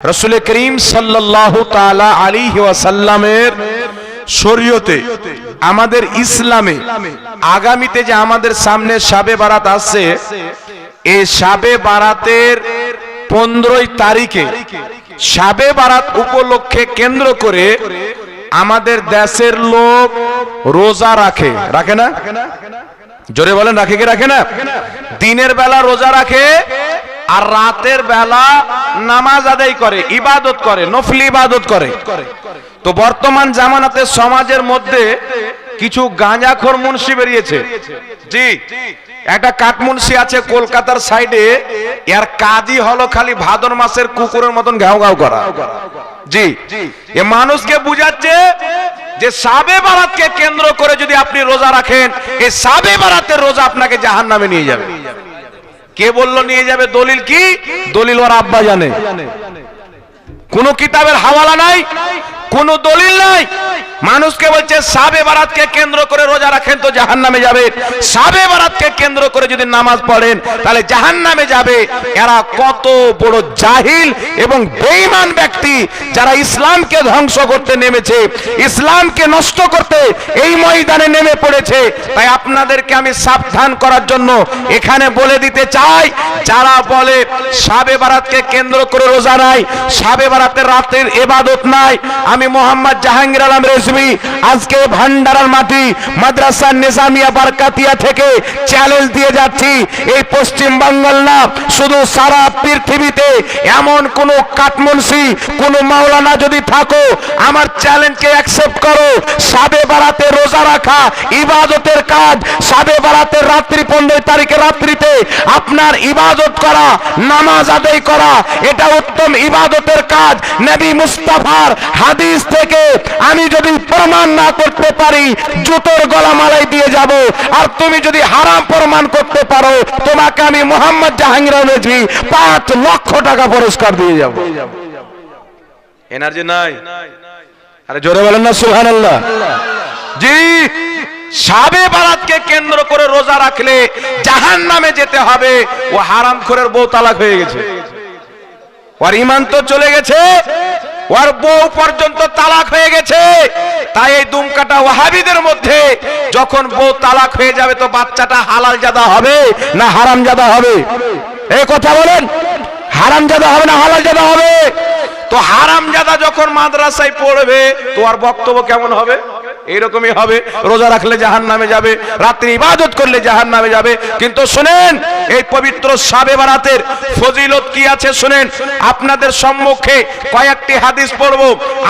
রসুল করিম সাল্লাহ তালা আলী ওয়াসাল্লামের শরীয়তে আমাদের ইসলামে আগামীতে যে আমাদের সামনে সাবে বারাত আসছে এই সাবে বারাতের পনেরোই তারিখে সাবে বারাত উপলক্ষে কেন্দ্র করে আমাদের দেশের লোক রোজা রাখে। রাখে না? জোরে বলেন, রাখে কি রাখে না? দিনের বেলা রোজা রাখে আর রাতের বেলা নামাজ আদায় করে, ইবাদত করে, নফলি ইবাদত করে। তো বর্তমান জামানাতে সমাজের মধ্যে কিছু গাঁজাখোর মুন্সি বেরিয়েছে। জি, একটা কাঠমুন্সি আছে কলকাতার সাইডে, এর কাজই হলো খালি ভাদর মাসের কুকুরের মতন ঘাও ঘাও করা। জি, এ মানুষকে বুঝাচ্ছে যে সাবে বারাতকে কেন্দ্র করে যদি আপনি রোজা রাখেন এই সাবে বারাতের রোজা আপনাকে জাহান নামে নিয়ে যাবে। কে বলল নিয়ে যাবে দলিল কি? দলিল ওর আব্বা জানে। কোন কিতাবের হাওয়ালা নাই? কোন দলিল নাই। মানুষকে বলছে, সাবে বারাতকে কেন্দ্র করে রোজা রাখেন তো জাহান নামে যাবে। সাবে বারাতকে কেন্দ্র করে যদি নামাজ পড়েন, তাহলে জাহান নামে যাবে। এরা কত বড় জাহিল এবং বেঈমান ব্যক্তি যারা ইসলামকে ধ্বংস করতে নেমেছে, ইসলামকে নষ্ট করতে এই ময়দানে নেমে পড়েছে। তাই আপনাদেরকে আমি সাবধান করার জন্য এখানে বলে দিতে চাই, যারা বলে সাবে বারাতকে কেন্দ্র করে রোজা নাই, সাবে বারাতের রাতের এবাদত নাই আমি মোহাম্মদ জাহাঙ্গীর আলম রেজমি আজকে ভান্ডারার মাটি মাদ্রাসা নিজামিয়া বারকাতিয়া থেকে চ্যালেঞ্জ দিয়ে যাচ্ছি। এই পশ্চিম বাঙ্গাল না, শুধু সারা পৃথিবীতে এমন কোন কাঠমুন্সি, কোন মাওলানা যদি থাকো, আমার চ্যালেঞ্জকে অ্যাকসেপ্ট করো। সাবে বারাতে রোজা রাখা ইবাদতের কাজ, সাবে বারাতের রাত্রি পনেরো তারিখে রাত্রিতে আপনার ইবাদত করা, নামাজ আদায় করা, এটা উত্তম ইবাদতের কাজ। নবী মুস্তাফার হাদিস থেকে আমি যদি প্রমাণ না করতে পারি জুতোর গলা মালাই দিয়ে যাব। আর তুমি যদি হারাম প্রমাণ করতে পারো তোমাকে আমি মোহাম্মদ জাহাঙ্গীর রেজভি পাঁচ লক্ষ টাকা পুরস্কার দিয়ে যাব। এনার্জি নাই? আরে জোরে বলেন না সুবহানাল্লাহ। জি সাবে বারাতকে কেন্দ্র করে রোজা রাখলে জাহান নামে যেতে হবে। ও হারাম খোরের বউ তালাক হয়ে গেছে। ওর ইমান তো চলে গেছে। ওর বউ পর্যন্ত তালাক হয়ে গেছে। তাই এই দুমকাটা ওয়াহাবিদের মধ্যে যখন বউ তালাক হয়ে যাবে তো বাচ্চাটা হালাল জাদা হবে না হারাম জাদা হবে? এই কথা বলেন হারাম জাদা হবে না হালাল জাদা হবে? তো হারাম জাদা যখন মাদ্রাসায় পড়বে, তো আর বক্তব্য কেমন হবে? এইরকমই হবে। রোজা রাখলে জাহান নামে যাবে, রাত্রি ইবাদত করলে জাহান নামে যাবে। কিন্তু শুনেন, এই পবিত্র সাবে বারাতের ফজিলত কি আছে শুনেন? আপনাদের সম্মুখে কয়েকটি হাদিস পড়ব।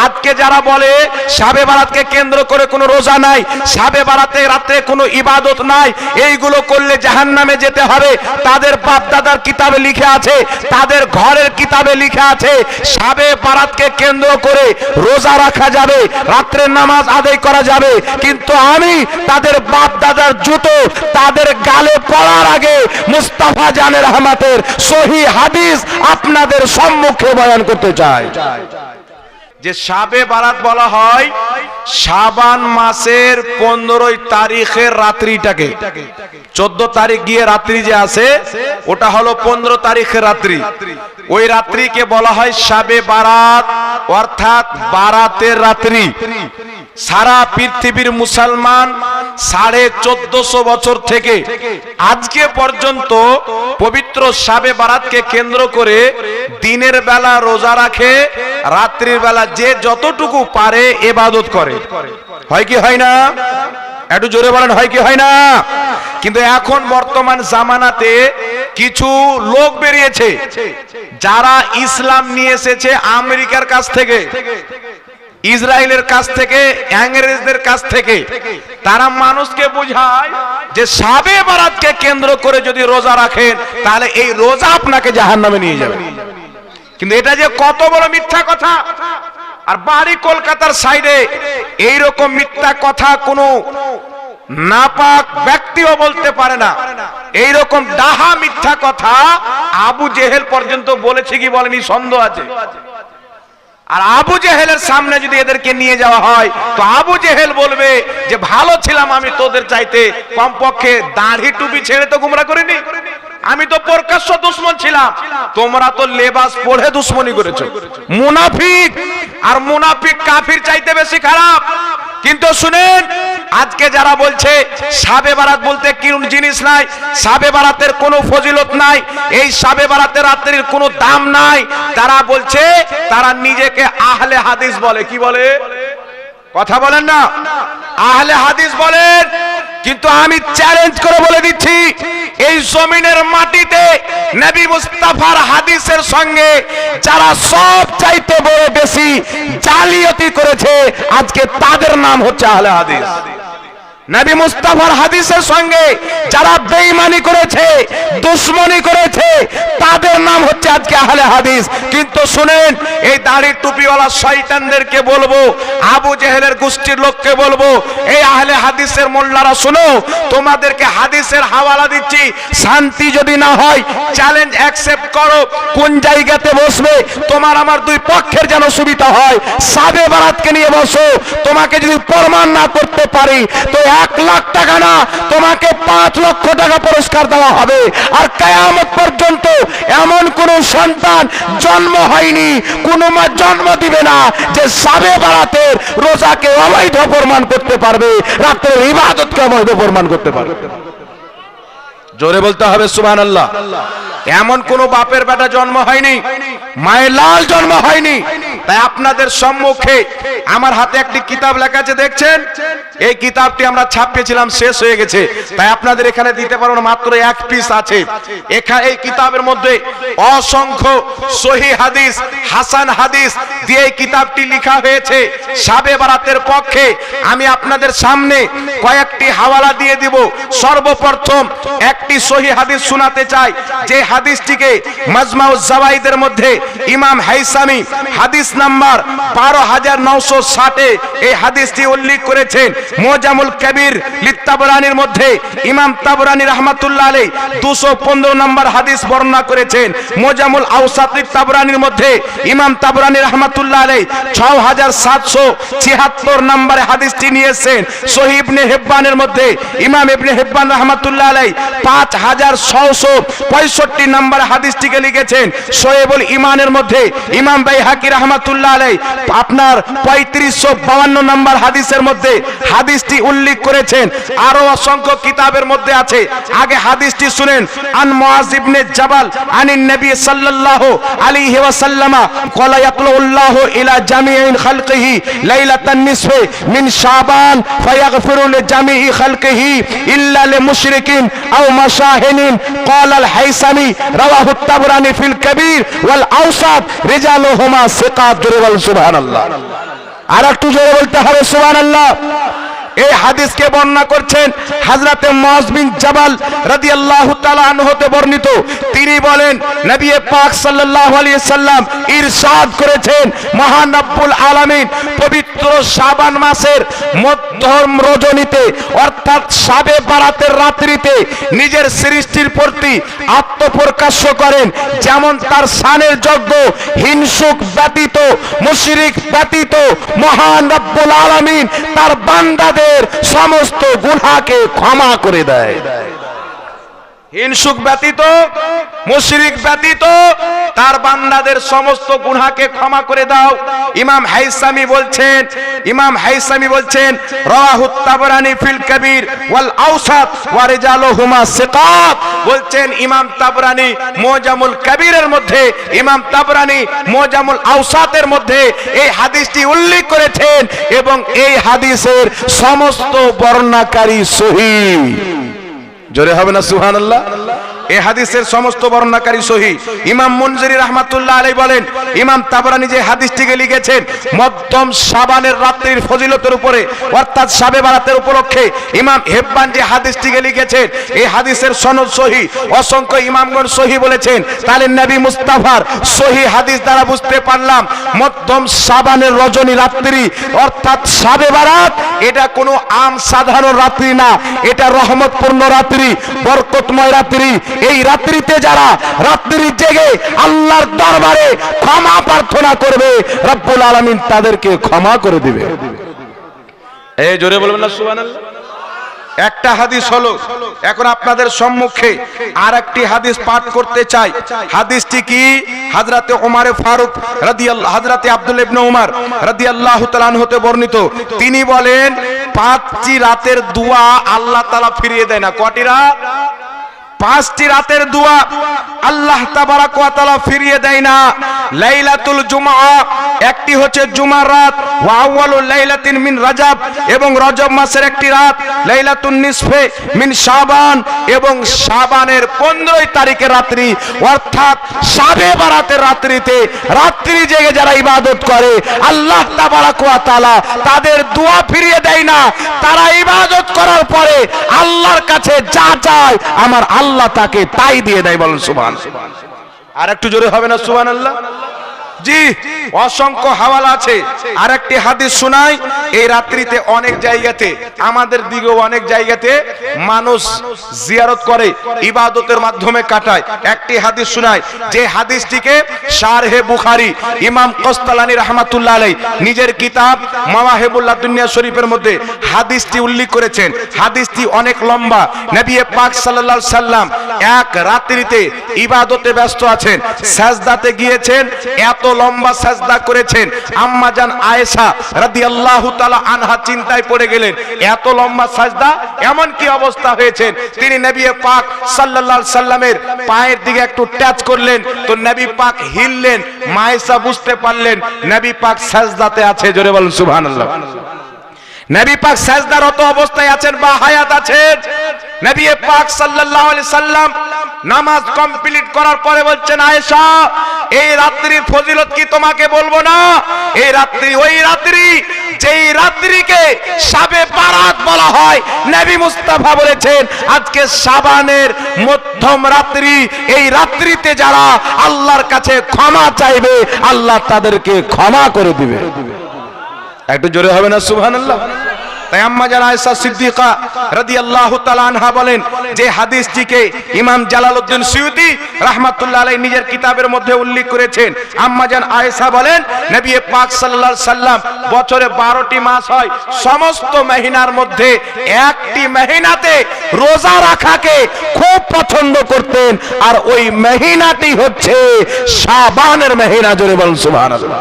আজকে যারা বলে সাবে বারাতকে কেন্দ্র করে কোনো রোজা নাই, সাবে বারাতে রাতে কোনো ইবাদত নাই, এইগুলো করলে জাহান নামে যেতে হবে। তাদের বাপ দাদার কিতাবে লিখে আছে, তাদের ঘরের কিতাবে লিখে আছে, সাবে বারাতকে কেন্দ্র করে রোজা রাখা যাবে রাত্রের নামাজ আদায় করা যাবে। কিন্তু আমি তাদের বাপ দাদার জুতো তাদের গালে পড়ার আগে মুস্তাফা জানের রহমাতের সহি হাদিস আপনাদের সম্মুখে বয়ান করতে চাই। যে সাবে বারাত বলা হয় সাবান মাসের পনেরোই তারিখের রাত্রিটাকে। চোদ্দ তারিখ গিয়ে রাত্রি যে আছে, ওটা হলো পনেরো তারিখের রাত্রি। ওই রাত্রিকে বলা হয় সাবে বারাত, অর্থাৎ বারাতের রাত্রি। সারা পৃথিবীর মুসলমান সাড়ে চোদ্দশো বছর থেকে আজকে পর্যন্ত পবিত্র সাবে বারাতকে কেন্দ্র করে দিনের বেলা রোজা রাখে, রাত্রির বেলা যে যতটুকু পারে এবাদত করে। হয় কি হয় না? একটু জোরে বলেন, হয় কি হয় না? কিন্তু এখন বর্তমান জামানাতে কিছু লোক বেরিয়েছে যারা ইসলাম নিয়ে এসেছে আমেরিকার কাছ থেকে। ইসরায়েলের কাছ থেকে ইংরেজদের কাছ থেকে, তারা মানুষকে বোঝায় যে সাবে বারাতকে কেন্দ্র করে যদি রোজা রাখেন, তাহলে এই রোজা আপনাকে জাহান নামে নিয়ে যাবে। কিন্তু এটা যে কত বড় মিথ্যা কথা। আর বাড়ি কলকাতার সাইডে এইরকম মিথ্যা কথা কোনো নাপাক ব্যক্তিও বলতে পারে না। এইরকম ডাহা মিথ্যা কথা আবু জেহেল পর্যন্ত বলেছে কি বলেনি, সন্দেহ আছে। আর আবু জেহেলের সামনে যদি এদেরকে নিয়ে যাওয়া হয়, তো আবু জেহেল বলবে যে, ভালো ছিলাম আমি তোদের চাইতে, কমপক্ষে দাঁড়ি টুপি ছেড়ে তো গুমরা করিনি। আমি তো প্রকাশ্য দুশ্মন ছিলাম। তোমরা তো লেবাস পড়ে দুশ্মনী করেছ। মুনাফিক আর মুনাফিক কাফির চাইতে বেশি খারাপ। কিন্তু শুনেন, আজকে যারা বলছে, সাবে বারাত বলতে কিরম জিনিস নাই, সাবে বারাতের কোনো ফজিলত নাই, এই সাবে বারাতের রাত্রির কোনো দাম নাই, তারা বলছে, তারা নিজেকে আহলে হাদিস বলে। কি বলে? কথা বলেন না। আহলে হাদিস বলেন, কিন্তু আমি চ্যালেঞ্জ করে বলে দিচ্ছি এই জমিনের মাটিতে নবী মুস্তাফার হাদিসের সঙ্গে যারা সব চাইতে বড় বেশি জালিয়াতি করেছে, আজকে তাদের নাম হচ্ছে আহলে হাদিস। নবী মুস্তাফার হাদিসের সঙ্গে যারা বেঈমানি করেছে, দুশ্মনী করেছে, তাদের নাম হচ্ছে আজকে আহলে হাদিস। কিন্তু শুনেন, এই দাড়ি টুপিওয়ালা শয়তানদেরকে বলব, আবু জেহেলের গোষ্ঠীর লোককে বলব, এই আহলে হাদিসের মোল্লারা, শুনো, তোমাদেরকে হাদিসের হাওয়ালা দিচ্ছি। শান্তি যদি না হয়, চ্যালেঞ্জ অ্যাকসেপ্ট করো। কোন জায়গাতে বসবে, তোমার আমার দুই পক্ষের যেন সুবিধা হয়। সাবে বারাতকে নিয়ে বসো। তোমাকে যদি প্রমাণ না করতে পারি, তো এক লাখ টাকা না, তোমাকে পাঁচ লক্ষ টাকা পুরস্কার দেওয়া হবে। আর কেয়ামত পর্যন্ত এমন কোন সন্তান জন্ম হয়নি, কোন মা জন্ম দিবে না, যে সাবে বারাতের রোজাকে অবৈধ প্রমাণ করতে পারবে, রাত্রের ইবাদতকে অবৈধ প্রমাণ করতে পারবে। জোরে বলতে হবে সুবহান আল্লাহ এমন কোন বাপের বেটা জন্ম হয়নি, মায়ের লাল জন্ম হয়নি। তাই আপনাদের সম্মুখে আমার হাতে একটি কিতাব লেখা আছে, দেখছেন? এই কিতাবটি আমরা ছাপিয়েছিলাম, শেষ হয়ে গেছে। তাই আপনাদের এখানে দিতে পারব না মাত্র এক পিস আছে। এখানে এই কিতাবের মধ্যে অসংখ্য সহি হাদিস, হাসান হাদিস দিয়ে এই কিতাবটি লেখা হয়েছে। সাবে বারাতের পক্ষে আমি আপনাদের সামনে কয়েকটি হাওয়ালা দিয়ে দিব। সর্বপ্রথম একটি সহি হাদিস শোনাতে চাই। যে হাদিসটিকে মাজমাউজ জাওয়াইদের মধ্যে ইমাম হাইসামি হাদিস নাম্বার বারো হাজার নশো ষাটে এই হাদিসটি উল্লেখ করেছেন। মোজামুল কবির লিত্তাবরানির মধ্যে ইমাম তাবরানি রহমাতুল্লাহ আলী দুশো পনেরো নম্বর হাদিস বর্ণনা করেছেন। মোজামুল আউসাত লিত্তাবরানির মধ্যে ইমাম তাবরানি রহমাতুল্লাহ আলী ছ হাজার সাতশো ছিয়াত্তর নম্বরে হাদিসটি নিয়েছেন। সহিবনে হেব্বানের মধ্যে ইমাম ইবনে হেব্বান রহমাতুল্লাহ আলাই পাঁচ হাজার ছশো পঁয়ষট্টি নম্বর হাদিসটিকে লিখেছেন সোয়েবুল ইমানের মধ্যে ইমাম বাই হাকি রহমাতুল্লাহ আলাই আপনার পঁয়ত্রিশশো বাউান্ন নম্বর হাদিসের মধ্যে হাদিসটি উল্লেখ করেছেন। আরও অসংখ্য কিতাবের মধ্যে আছে। আগে হাদিসটি শুনেন। আন মুআজ জাবাল আনিন নবী সাল্লাল্লাহু আলাইহি ওয়াসাল্লামা ক্বালা ইলা জামিইন খালকিহি লাইলাতান নিসফি মিন শাবান ফায়াগফিরু লিজামিই খালকিহি ইল্লা লিমুশরিকিন আও মাশাহিনিন قال الحيثمي رواه الطبراني في الكبير والاوسط رجالهما ثقات جري سبحان الله আর একটু জোরে বলতে হবে সুবহানাল্লাহ এই হাদিসকে বর্ণনা করছেন? হাজরাতে মুআজ বিন জাবাল রাদিয়াল্লাহু তাআলা আনহুতে বর্ণিত। তিনি বলেন, নবী পাক সাল্লাল্লাহু আলাইহি সাল্লাম ইরশাদ করেছেন মহান রব্বুল আলামিন পবিত্র শাবান মাসের মধ্যম রজনীতে, অর্থাৎ শাবে বারাতের রাত্রিতে নিজের সৃষ্টির প্রতি আত্মপ্রকাশ্য করেন, যেমন তার শানের যজ্ঞ হিংসুক ব্যতীত, মুশরিক ব্যতীত মহান রব্বুল আলামিন তার বান্দাদের সমস্ত গুহাকে ক্ষমা করে দেয়। হিংসুক ব্যতীত, মুশরিক ব্যতীত, তার বান্দাদের সমস্ত গুনাহকে ক্ষমা করে দাও। ইমাম হাইসামি বলছেন, ইমাম হাইসামি বলছেন রাওয়াহুত তাবরানি ফিল কবির ওয়াল আওসাত ওয়া রিজালুহুমা সিকাত। বলছেন ইমাম তাবরানি মুজামুল কবিরের মধ্যে, ইমাম তাবরানি মুজামুল আওসাতের মধ্যে এই হাদিসটি উল্লেখ করেছেন এবং এই হাদিসের সমস্ত বর্ণনাকারী সহিহ জোরে হবে না সুহান আল্লাহ এই হাদিসের সমস্ত বর্ণনাকারী সহি। ইমাম মনজুরি রহমাতুল্লাহ আলাই বলেন, ইমাম তাবরানি যে হাদিসটিকে লিখেছেন, মধ্যম সাবানের রাত্রির ফজিলতের উপরে, অর্থাৎ সাবে বারাতের উপলক্ষে ইমাম হেব্বান যে হাদিসটিকে লিখেছেন এই হাদিসের সনদ সহি। অসংখ্য ইমামগণ সহি বলেছেন, তাহলে নবী মুস্তাফার সহি হাদিস দ্বারা বুঝতে পারলাম, মধ্যম সাবানের রজনী রাত্রি, অর্থাৎ সাবে বারাত, এটা কোনো আম সাধারণ রাত্রি না, এটা রহমতপূর্ণ রাত্রি, বরকতময় রাত্রি এই রাত্রিতে যারা রাত্রি জেগে আল্লাহর দরবারে ক্ষমা প্রার্থনা করবে, রব্বুল আলামিন তাদেরকে ক্ষমা করে দিবে। এই জোরে বলবেন না, সুবহানাল্লাহ। একটা হাদিস হলো, এখন আপনাদের সম্মুখে আর একটি হাদিস পাঠ করতে চাই। হাদিসটি কি? হাজরাতে ওমারে ফারুক হাজরাতে আব্দুল ইবনে উমার রাদিয়াল্লাহু তাআলা হতে বর্ণিত। তিনি বলেন, পাঁচটি রাতের দোয়া আল্লাহ তাআলা ফিরিয়ে দেয় না। কটি রাত? পাঁচটি রাতের দোয়া আল্লাহ তাবারাক ওয়া তাআলা ফিরিয়ে দেয় না। লাইলাতুল জুমআ, একটি হচ্ছে জুমার রাত, ওয়া আউয়ালুল লাইলাতিন মিন রাজাব এবং রজব মাসের একটি রাত, লাইলাতুন নিসফে মিন শাবান এবং শাবানের 15 তারিখের রাত্রি, অর্থাৎ শাবে বারাতের রাত্রিতে, রাত্রি জেগে যারা ইবাদত করে, আল্লাহ তাবারাক ওয়া তাআলা তাদের দোয়া ফিরিয়ে দেয় না। তারা ইবাদত করার পরে আল্লাহর কাছে যা চায়, আমার আল্লাহ তাকে তাই দিয়ে দেয় বলেন সুবান আর একটু জোরে হবে না সুবান আল্লাহ জি, অসংখ্য হাওয়ালা আছে। আর একটি হাদিস শোনাই, এই রাত্রিতে অনেক জায়গাতে, আমাদের দিকেও অনেক জায়গাতে মানুষ জিয়ারত করে, ইবাদতের মাধ্যমে কাটায়। একটি হাদিস শোনায় যে হাদিসটিকে শারহে বুখারী, ইমাম কস্তালানি রহমাতুল্লাহ আলাই নিজের কিতাব মাওয়াহিবুল্লাহ দুনিয়া শরীফের মধ্যে হাদিসটি উল্লেখ করেছেন। হাদিসটি অনেক লম্বা। নবী পাক সাল্লাল্লাহু সাল্লাম এক রাত্রিতে ইবাদতে ব্যস্ত আছেন, সাজদাতে গিয়েছেন, এত লম্বা সাজদা করেছেন। আম্মা জান আয়েশা রাদিয়াল্লাহু তাআলা আনহা চিন্তায় পড়ে গেলেন, এত লম্বা সাজদা? এমন কি অবস্থা হয়েছেন? তিনি নবী পাক সাল্লাল্লাহু সাল্লামের পায়ের দিকে একটু টাচ করলেন, তো নবী পাক হিললেন, মায়েশা বুঝতে পারলেন, নবী পাক সাজদাতে আছে। জোরে বলুন, সুবহানাল্লাহ। নবী পাক সাজদারত অবস্থায় আছেন বা হায়াত আছেন? নবী পাক সাল্লাল্লাহু আলাইহি সাল্লাম নামাজ কমপ্লিট করার পরে বলছেন, আয়েশা, এই রাত্রির ফজিলত কি তোমাকে বলব না? এই রাত্রি ওই রাত্রি, যেই রাত্রিকে শাবে বারাত বলা হয়। নবী মুস্তাফা বলেছেন, আজকে শাবানের মধ্যম রাত্রি, এই রাত্রিতে যারা আল্লাহর কাছে ক্ষমা চাইবে, আল্লাহ তাদেরকে ক্ষমা করে দিবে। একটু জোরে হবে না, সুবহানাল্লাহ? তাই আম্মা জান আয়েশা সিদ্দিকা রাদিয়াল্লাহু তাআলা আনহা বলেন, যে হাদিসটিকে ইমাম জালালউদ্দিন নিজের কিতাবের মধ্যে উল্লেখ করেছেন। আম্মা জান আয়েশা বলেন, নবী পাক সাল্লাল্লাহু সাল্লাম বছরে 12টি মাস হয়। সমস্ত মহিনার মধ্যে একটি মহিনাতে রোজা রাখাকে খুব পছন্দ করতেন। আর ওই মহিনাটি হচ্ছে মহিনা, জোরে বলুন সুবহানাল্লাহ।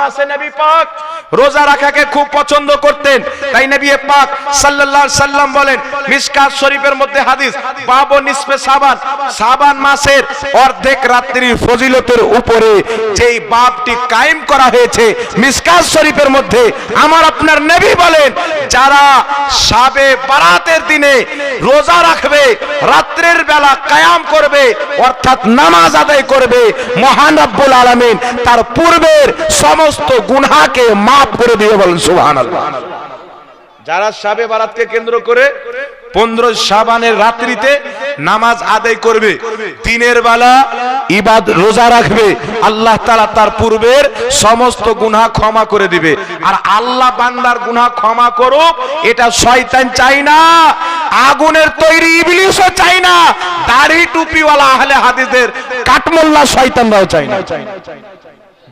মাসে নবী পাক রোজা রাখাকে খুব পছন্দ করতেন। তাই নবী পাক সাল্লাল্লাহু সাল্লাম বলেন মিশকাত শরীফের মধ্যে হাদিস, বাবু নিসফে শাবান শাবান মাসের অর্ধেক রাত্রির ফজিলতের উপরে যেই বাবটি কায়েম করা হয়েছে মিশকাত শরীফের মধ্যে, আমার আপনার নবী বলেন, যারা সাবে বারাতের দিনে রোজা রাখবে রাত্রের কায়াম করবে, অর্থাৎ নামাজ আদায় করবে মহান রব্বুল আলমিন। তার পূর্বের সমস্ত গুনহাকে মাফ করে দিয়ে বলেন সুহান যারা সাবে বারাতকে কেন্দ্র করে পনেরো সাবানের রাত্রিতে নামাজ আদায় করবে। দিনের বেলা ইবাদ রোজা রাখবে। আল্লাহ তালা তার পূর্বের সমস্ত গুনাহ ক্ষমা করে দিবে। আর আল্লাহ বান্দার গুনাহ ক্ষমা করুক, এটা শয়তান চাই না, আগুনের তৈরি ইবলিশও চাই না, দাড়ি টুপিওয়ালা আহলে হাদিসের কাটমোল্লা শয়তানরাও চাই না।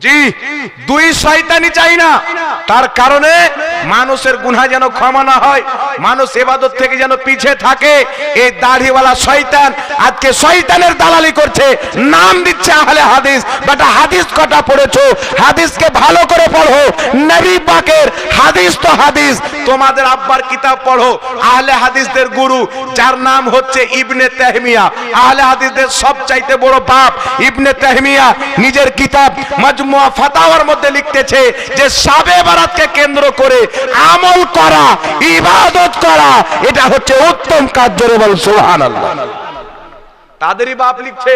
জি, দুই শয়তানি চাই না। তার কারণে মানুষের গুনাহ যেন ক্ষমা না হয়, মানুষ এবাদত থেকে যেন থাকে। এই শয়তান আজকে শয়তানের দালালি করছে, নাম দিচ্ছে আহলে হাদিস। বাট, হাদিস কটা পড়েছো? হাদিসকে ভালো করে পড়ো। নবী পাকের হাদিস তো হাদিস। তোমাদের আব্বার কিতাব পড়ো। আহলে হাদিসদের গুরু, যার নাম হচ্ছে ইবনে তাহমিয়া। আহলে হাদিসদের সবচাইতে বড় বাপ ইবনে তাহমিয়া। নিজের কিতাব ফাতাওয়ার মধ্যে লিখতেছে যে শাবে বারাতকে কেন্দ্র করে আমল করা, ইবাদত করা, এটা হচ্ছে উত্তম কাজ জোরে বল, সুবহানাল্লাহ। তাদেরই বাপ লিখছে,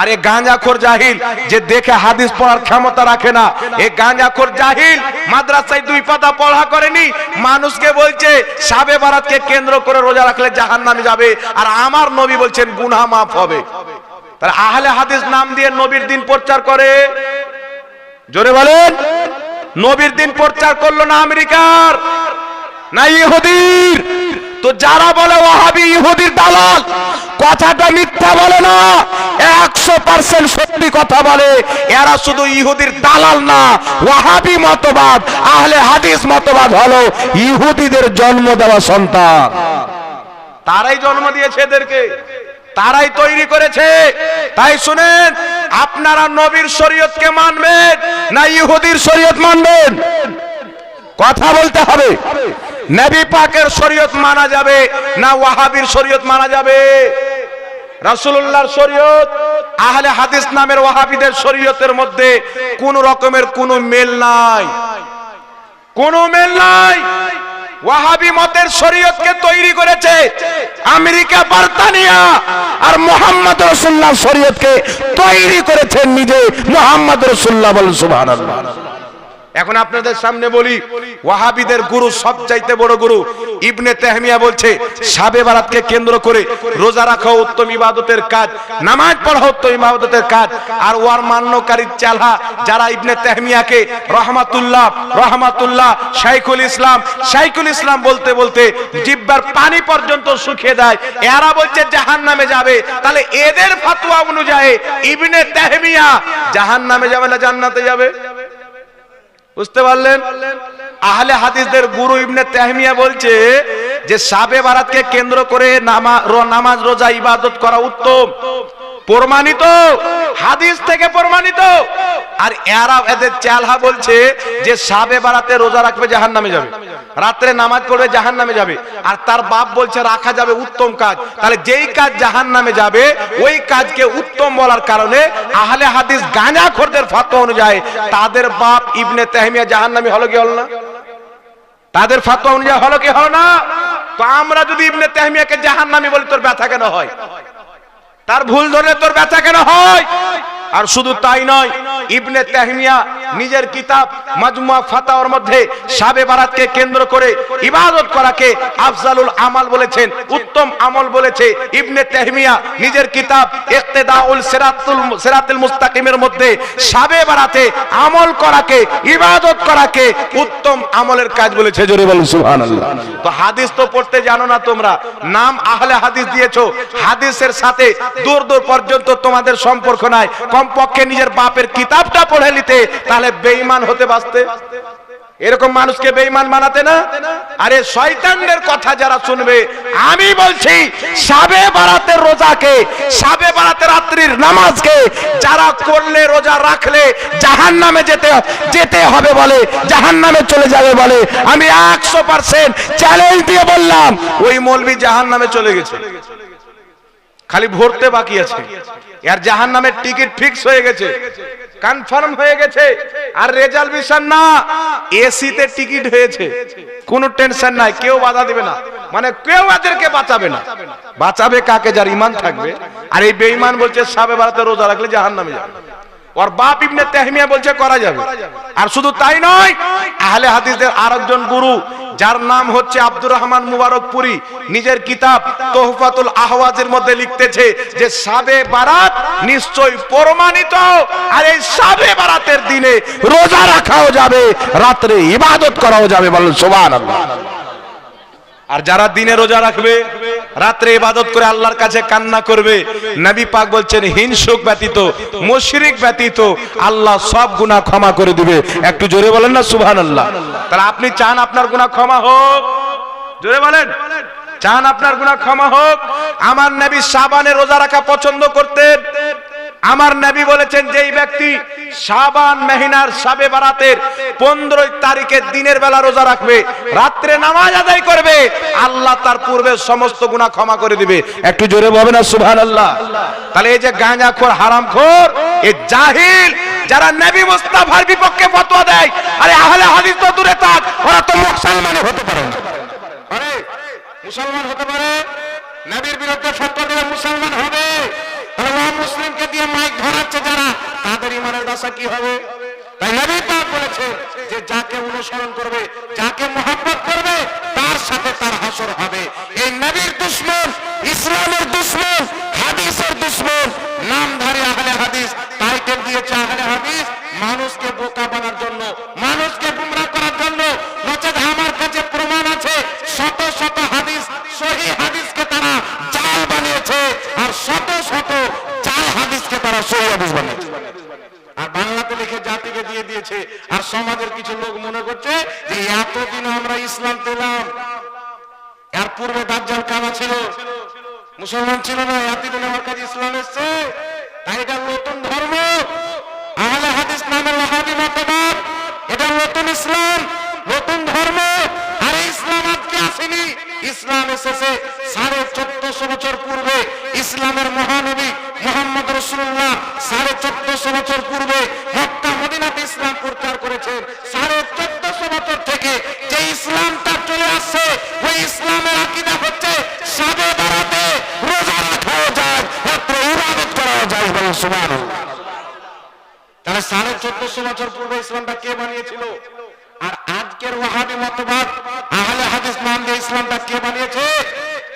আর গাঁজাখোর জাহিল, যে দেখে হাদিস পড়ার ক্ষমতা রাখে না, এ গাঁজাখোর জাহিল মাদ্রাসায় দুই পাতা পড়া করেনি, মানুষকে বলছে সাবে বারাতকে কেন্দ্র করে রোজা রাখলে জাহান নামে যাবে, আর আমার নবী বলছেন গুনাহ মাফ হবে। তাহলে আহলে হাদিস নাম দিয়ে নবীর দিন প্রচার করে। জোরে বলেন, নবীর দিন প্রচার করল না আমেরিকার, না ইহুদির। তো যারা বলে ওহাবি ইহুদির দালাল, কথাটা মিথ্যা বলে না, একশো পার্সেন্ট সত্যি কথা বলে। এরা শুধু ইহুদির দালাল না, ওয়াহাবি মতবাদ, আহলে হাদিস মতবাদ হলো ইহুদিদের জন্ম দেওয়া সন্তান। তারাই জন্ম দিয়েছে এদেরকে, তারাই তৈরি করেছে। তাই শুনেন আপনারা নবীর শরীয়তকে মানবেন না ইহুদির শরীয়ত মানবেন? কথা বলতে হবে। নবী পাকের শরীয়ত মানা যাবে না ওয়াহাবির শরীয়ত মানা যাবে? রাসূলুল্লাহর শরীয়ত, আহলে হাদিস নামের ওয়াহাবিদের শরীয়তের মধ্যে কোন রকমের কোনো মেল নাই। কোনো মেল নাই। ওয়াহাবি মতের শরীয়তকে তৈরি করেছে আমেরিকা, বার্তানিয়া আর মোহাম্মদ রসুল্লাহ শরীয়তকে তৈরি করেছেন নিজে মোহাম্মদ রসুল্লাহ বল এখন আপনাদের সামনে বলি, ওয়াহাবিদের গুরু সবচাইতে বড় গুরু। ইবনে তেহমিয়া বলছে, সাবে বারাতকে কেন্দ্র করে রোজা রাখা উত্তম ইবাদতের কাজ, নামাজ পড়া উত্তম ইবাদতের কাজ। আর ওয়ার মান্যকারী চালহা যারা ইবনে তেহমিয়াকে রহমাতুল্লাহ রহমাতুল্লাহ, শাইখুল ইসলাম শাইখুল ইসলাম বলতে বলতে জিব্বার পানি পর্যন্ত শুকিয়ে দেয় এরা বলছে জাহান নামে যাবে। তাহলে এদের ফাতোয়া অনুযায়ী ইবনে তেহমিয়া জাহান নামে যাবে না জান্নাতে যাবে? বুঝতে পারলেন? আহলে হাদিসদের গুরু ইবনে তাহমিয়া বলছে যে সাবে বারাতকে কেন্দ্র করে নামা নামাজ, রোজা, ইবাদত করা উত্তম। প্রমাণিত, হাদিস থেকে প্রমাণিত। আর এরা এদের চালহা বলছে যে সাবে বারাতে রোজা রাখবে, জাহান্নামে যাবে। রাত্রে নামাজ পড়বে জাহান নামে যাবে। আর তার বাপ বলছে, রাখা যাবে উত্তম কাজ। তাহলে যেই কাজ জাহান নামে যাবে, ওই কাজকে উত্তম বলার কারণে আহলে হাদিস গাঁজা খোরদের ফাতোয়া অনুযায়ী তাদের বাপ ইবনে তাহমিয়া জাহান নামে হলো কি হলো না? তাদের ফাতোয়া অনুযায়ী হলো কি হলো না? তো আমরা যদি ইবনে তাহমিয়াকে জাহান নামে বলি, তোর ব্যথা কেন হয়? তার ভুল ধরলে তোর ব্যথা কেন হয়? আর শুধু তাই নয়, ইবনে তাহমিয়া নিজের কিতাব মাজমুয়া ফাতাওয়ার মধ্যে শাবে বারাতকে কেন্দ্র করে ইবাদত করাকে আফজালুল আমাল বলেছেন, উত্তম আমল বলেছে। ইবনে তাহমিয়া নিজের কিতাব ইক্তেদাউল সিরাতুল সিরাতুল মুস্তাকিমের মধ্যে শাবে বারাতে আমল করাকে, ইবাদত করাকে উত্তম আমলের কাজ বলেছে, জোরে বলুন, সুবহানাল্লাহ। তো হাদিস তো পড়তে জানো না তোমরা, নাম আহলে হাদিস দিয়েছ, হাদিসের সাথে দূর দূর পর্যন্ত তোমাদের সম্পর্ক নাই কমপক্ষে নিজের বাপের কিতাবটা পড়ে নিতে, তাহলে বেঈমান হতে বাঁচতে। এরকম মানুষকে বেঈমান বানাতে না? আরে শয়তানদের কথা যারা শুনবে, আমি বলছি, সাবে বারাতের রোজাকে, সাবে বারাতের রাত্রির নামাজকে যারা করলে, রোজা রাখলে জাহান নামে যেতে যেতে হবে বলে জাহান নামে চলে যাবে বলে, আমি একশো পার্সেন্ট চ্যালেঞ্জ দিয়ে বললাম, ওই মৌলবি জাহান নামে চলে গেছে। খালি ভরতে বাকি আছে। আর জাহান নামের টিকিট ফিক্স হয়ে গেছে। কনফার্ম হয়ে গেছে। আর রেজাল্টেশন না, এসিতে টিকিট হয়েছে। কোনো টেনশন নাই, কেউ বাধা দিবে না। মানে কেউ এদেরকে বাঁচাবে না। বাঁচাবে কাকে? যার ইমান থাকবে। আর এই বেঈমান বলছে, সাবে ভারতে রোজা রাখলে জাহান নামে যাবে। ওর বাপ ইবনে তেহমিয়া বলছে করা যাবে। আর শুধু তাই নয় আহলে হাদিসদের আরেকজন গুরু যার নাম হচ্ছে আব্দুর রহমান মুবারকপুরি নিজের কিতাব তোহফাতুল আহওয়াজের মধ্যে লিখতেছে যে সাবে বারাত নিশ্চয় প্রমাণিত আর এই সাবে বারাতের দিনে রোজা রাখাও যাবে রাত্রে ইবাদত করাও যাবে বলেন সুবহানাল্লাহ। আর যারা দিনে রোজা রাখবে রাত্রে ইবাদত করে আল্লাহর কাছে কান্না করবে। নবী পাক বলছেন হিংসুক ব্যতীত, মুশরিক ব্যতীত, আল্লাহ সব গুনাহ ক্ষমা করে দিবে। একটু জোরে বলেন না, সুবহানাল্লাহ। তাহলে আপনি চান আপনার গুনাহ ক্ষমা হোক? জোরে বলেন। চান আপনার গুনাহ ক্ষমা হোক? আমার নবী সাবানে রোজা রাখা পছন্দ করতেন? আমার নবী বলেছেন, যেই ব্যক্তি শাবান মেহিনার সাবে বারাতের পনেরোই তারিখে দিনের বেলা রোজা রাখবে, রাত্রে নামাজ আদায় করবে, আল্লাহ তার পূর্বে সমস্ত গুণা ক্ষমা করে দিবে। একটু জোরে বলবে না সুভান আল্লাহ তাহলে এই যে গাঁজা খোর হারাম খোর এ জাহিল, যারা নবী মুস্তাফার বিপক্ষে ফতোয়া দেয় কি হবে? তাই নবী পাক বলেছে যে যাকে অনুসরণ করবে, যাকে মোহাম্মত করবে, তার সাথে তার হাসর হবে। এই নবীর দুশ্মন, ইসলামের দুশ্মন, হাদিসের দুশ্মন, নামধারী আহলে হাদিস টাইটেল দিয়েছে আহলে হাদিস, মানুষকে বোকা বানার জন্য, মানুষকে গুমরা করার জন্য। নচেত আমার কাছে প্রমাণ আছে, শত শত হাদিস, সহি হাদিসকে তারা জাল বানিয়েছে, আর শত শত দিয়েছে। আর সমাজের কিছু লোক মনে করছে যে এতদিন আমরা ইসলাম পেলাম। এর পূর্বে দাজ্জাল কানা ছিল। মুসলমান ছিল না, এতদিন আমার কাছে ইসলাম এসছে। তাই এটা নতুন ধর্ম। আহলে হাদিস নামে ওয়াহাবি মতবাদ। এটা নতুন ইসলাম, নতুন ধর্ম। আর ইসলাম আজকে আসেনি ইসলাম এসেছে সাড়ে চোদ্দশো বছর পূর্বে। ইসলামের মহানবী মোহাম্মদ রসুল্লাহ সাড়ে চোদ্দশো বছর পূর্বে মক্কা, মদিনাতে ইসলাম প্রচার করেছেন। সাড়ে চোদ্দশো বছর থেকে যে ইসলামটা চলে আসছে, ওই ইসলামের আকিদা হচ্ছে সাদে বেড়াতে রোজা রাখাও যায় মাত্র ইবাদত করাও যায় বলে সুমান তাহলে সাড়ে চোদ্দশো বছর পূর্বে ইসলামটা কে বানিয়েছিল? আজকের ওয়াহাবি মতবাদ, আহলে হাদিস নাম দিয়ে ইসলামটা কে বানিয়েছে?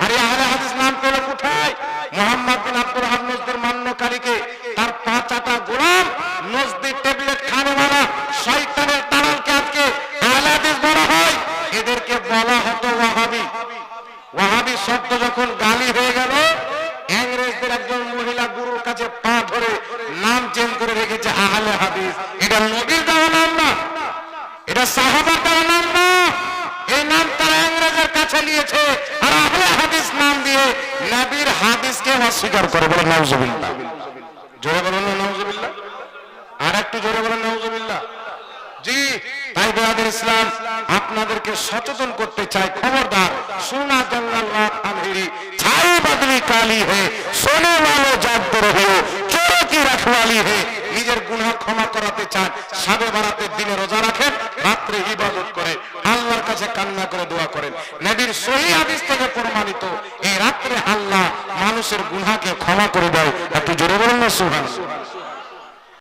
আরে আহলে হাদিস নাম পেল কোথায়? মোহাম্মদ বিন আব্দুল হাব নজদের মান্যকারীকে। তার পাঁচ আটা গোলাম নজদি ট্যাবলেট খানে মারা, শয়তানের দালালকে আজকে আহলে হাদিস বলা হয়। এদেরকে বলা হতো ওয়াহাবি। ওয়াহাবি শব্দ যখন গালি হয়ে গেল ইংরেজদের একজন মহিলা গুরুর কাছে পা ধরে নাম চেঞ্জ করে রেখেছে আহলে হাদিস এটা নবীর দেওয়া নাম না এটা সাহাবার দেওয়া নাম না এই নাম তারা ইংরেজের কাছে নিয়েছে আর আহলে হাদিস নাম দিয়ে নবীর হাদিসকে অস্বীকার করে বলে জি আপনাদেরকে সচেতন করতে চাই খবরদার